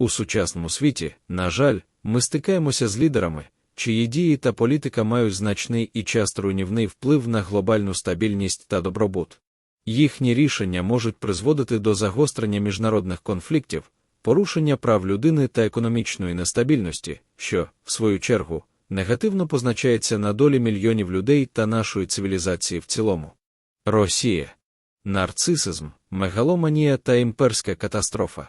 У сучасному світі, на жаль, ми стикаємося з лідерами, чиї дії та політика мають значний і часто руйнівний вплив на глобальну стабільність та добробут. Їхні рішення можуть призводити до загострення міжнародних конфліктів, порушення прав людини та економічної нестабільності, що, в свою чергу, негативно позначається на долі мільйонів людей та нашої цивілізації в цілому. Росія. Нарцисизм, мегаломанія та імперська катастрофа.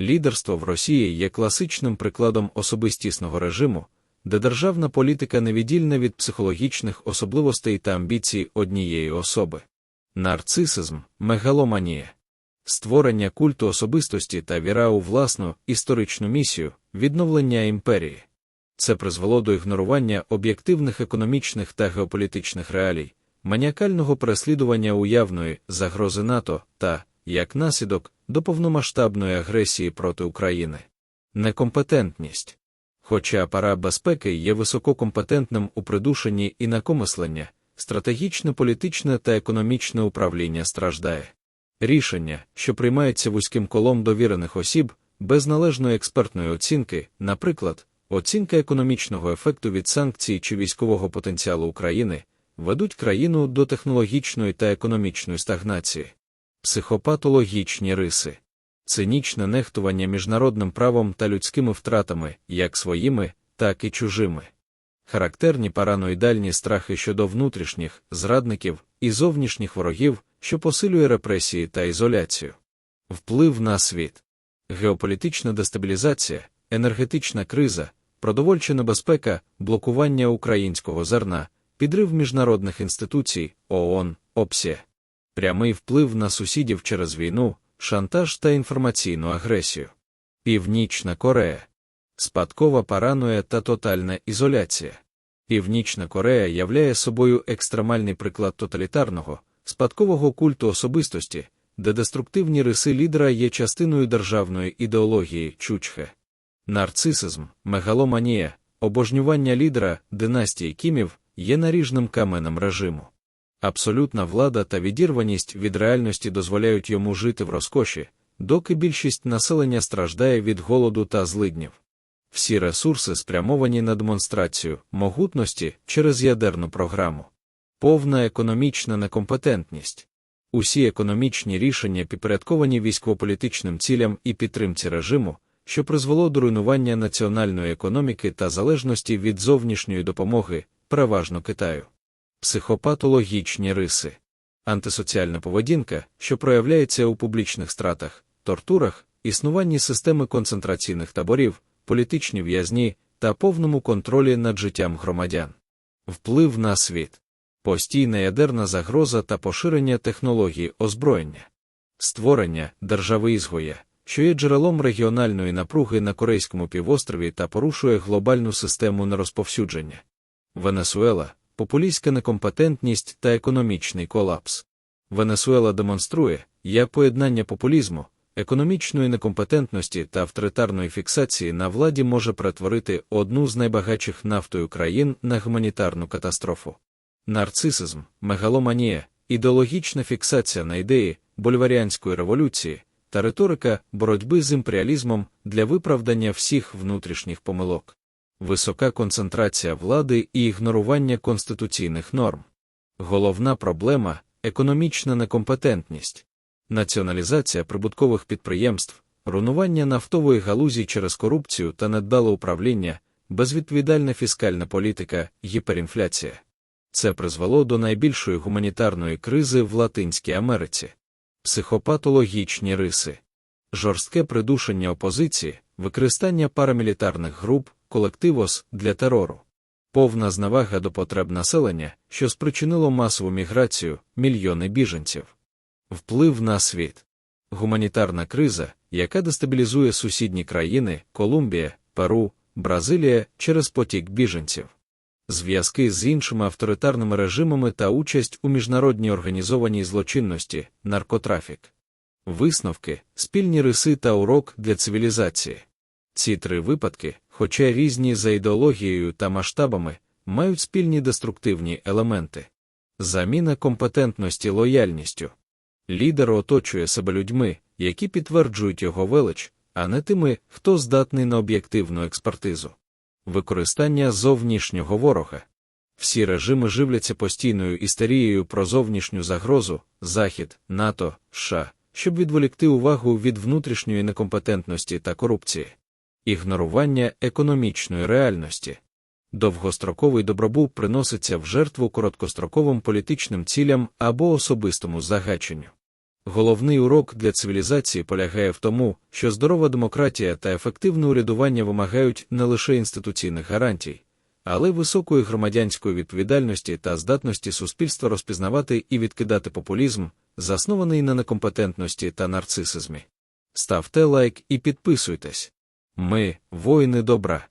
Лідерство в Росії є класичним прикладом особистісного режиму, де державна політика невіддільна від психологічних особливостей та амбіцій однієї особи. Нарцисизм, мегаломанія, створення культу особистості та віра у власну історичну місію, відновлення імперії. Це призвело до ігнорування об'єктивних економічних та геополітичних реалій, маніакального переслідування уявної загрози НАТО та, як наслідок, до повномасштабної агресії проти України. Некомпетентність. Хоча апарат безпеки є висококомпетентним у придушенні і накомислення, стратегічне політичне та економічне управління страждає. Рішення, що приймаються вузьким колом довірених осіб, без належної експертної оцінки, наприклад, оцінка економічного ефекту від санкцій чи військового потенціалу України, ведуть країну до технологічної та економічної стагнації, психопатологічні риси, цинічне нехтування міжнародним правом та людськими втратами, як своїми, так і чужими. Характерні параноїдальні страхи щодо внутрішніх зрадників і зовнішніх ворогів, що посилює репресії та ізоляцію, вплив на світ, геополітична дестабілізація, енергетична криза, продовольча небезпека, блокування українського зерна, підрив міжнародних інституцій, ООН, ОПСЄ, прямий вплив на сусідів через війну, шантаж та інформаційну агресію, Північна Корея, спадкова параноя та тотальна ізоляція. Північна Корея являє собою екстремальний приклад тоталітарного, спадкового культу особистості, де деструктивні риси лідера є частиною державної ідеології чучхе. Нарцисизм, мегаломанія, обожнювання лідера, династії кімів є наріжним каменем режиму. Абсолютна влада та відірваність від реальності дозволяють йому жити в розкоші, доки більшість населення страждає від голоду та злиднів. Всі ресурси спрямовані на демонстрацію могутності через ядерну програму, повна економічна некомпетентність. Усі економічні рішення підпорядковані військово-політичним цілям і підтримці режиму, що призвело до руйнування національної економіки та залежності від зовнішньої допомоги, переважно Китаю, психопатологічні риси, антисоціальна поведінка, що проявляється у публічних стратах, тортурах, існуванні системи концентраційних таборів, політичні в'язні та повному контролі над життям громадян, вплив на світ, постійна ядерна загроза та поширення технологій озброєння, створення держави ізгоя що є джерелом регіональної напруги на Корейському півострові та порушує глобальну систему нерозповсюдження. Венесуела, популістська некомпетентність та економічний колапс. Венесуела демонструє, як поєднання популізму, економічної некомпетентності та авторитарної фіксації на владі може перетворити одну з найбагатших нафтою країн на гуманітарну катастрофу. Нарцисизм, мегаломанія, ідеологічна фіксація на ідеї больваріанської революції, та риторика боротьби з імперіалізмом для виправдання всіх внутрішніх помилок, висока концентрація влади і ігнорування конституційних норм. Головна проблема економічна некомпетентність, націоналізація прибуткових підприємств, руйнування нафтової галузі через корупцію та недбале управління, безвідповідальна фіскальна політика, гіперінфляція. Це призвело до найбільшої гуманітарної кризи в Латинській Америці психопатологічні риси, жорстке придушення опозиції, використання парамілітарних груп, колективос для терору, повна зневага до потреб населення, що спричинило масову міграцію, мільйони біженців, вплив на світ, гуманітарна криза, яка дестабілізує сусідні країни Колумбія, Перу, Бразилія через потік біженців зв'язки з іншими авторитарними режимами та участь у міжнародній організованій злочинності, наркотрафік. Висновки, спільні риси та урок для цивілізації. Ці три випадки, хоча різні за ідеологією та масштабами, мають спільні деструктивні елементи. Заміна компетентності лояльністю. Лідер оточує себе людьми, які підтверджують його велич, а не тими, хто здатний на об'єктивну експертизу. Використання зовнішнього ворога. Всі режими живляться постійною істерією про зовнішню загрозу, Захід, НАТО, США, щоб відволікти увагу від внутрішньої некомпетентності та корупції, ігнорування економічної реальності. Довгостроковий добробут приноситься в жертву короткостроковим політичним цілям або особистому загаченню. Головний урок для цивілізації полягає в тому, що здорова демократія та ефективне урядування вимагають не лише інституційних гарантій, але високої громадянської відповідальності та здатності суспільства розпізнавати і відкидати популізм, заснований на некомпетентності та нарцисизмі. Ставте лайк і підписуйтесь. Ми воїни добра.